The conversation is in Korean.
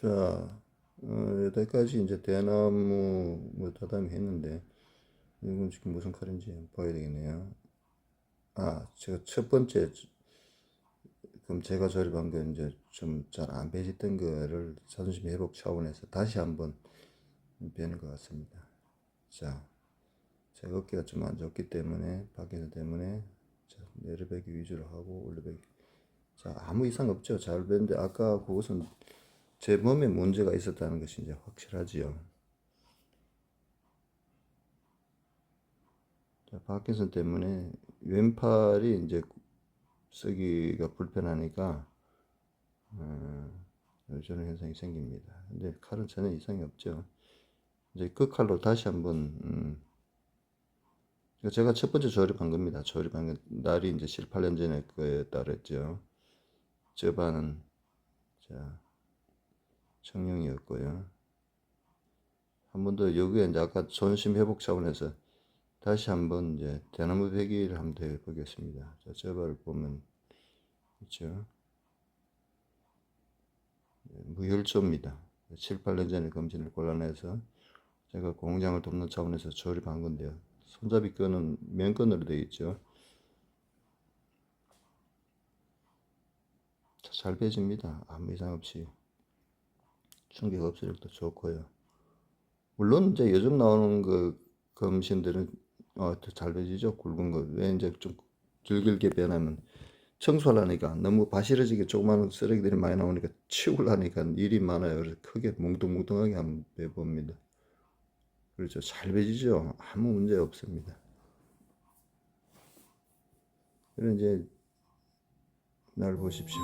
자, 어, 여기까지 이제 대나무 뭐 다담이 했는데, 이건 지금 무슨 칼인지 봐야 되겠네요. 아, 제가 첫 번째, 그럼 제가 조립한 거 이제 좀 잘 안 배졌던 거를 자존심 회복 차원에서 다시 한번 배는 것 같습니다. 자, 제가 어깨가 좀 안 좋기 때문에, 밖에서 때문에, 자, 내려배기 위주로 하고, 올려배기. 자, 아무 이상 없죠. 잘 배는데, 아까 그것은 제 몸에 문제가 있었다는 것이 이제 확실하지요. 자, 박해선 때문에 왼팔이 이제 쓰기가 불편하니까 어, 저런 현상이 생깁니다. 근데 칼은 전혀 이상이 없죠. 이제 그 칼로 다시 한번 음, 제가 첫 번째 조립한 겁니다. 조립한 건 날이 이제 7, 8년 전에 거에 따랐죠. 저반은 자 청룡이었고요. 한 번 더 여기에 이제 아까 존심 회복 차원에서 다시 한번 이제 대나무 배기를 한번 더 해보겠습니다. 자, 저발을 보면 있죠. 네, 무혈조입니다. 7, 8년 전에 검진을 골라내서 제가 공장을 돕는 차원에서 조립한 건데요. 손잡이 끈은 면끈으로 되어 있죠. 자, 잘 배집니다. 아무 이상 없이. 충격 없으니까 좋고요. 물론 이제 요즘 나오는 그 검신들은 어, 더잘 배지죠. 굵은 거. 왜 이제 좀 길게 변하면 청소하려니까 너무 바시러지게 조그마한 쓰레기들이 많이 나오니까 치우려니까 일이 많아요. 그래서 크게 뭉뚱뭉뚱하게 한번 배봅니다. 그렇죠. 잘 배지죠. 아무 문제 없습니다. 그럼 이제 날 보십시오.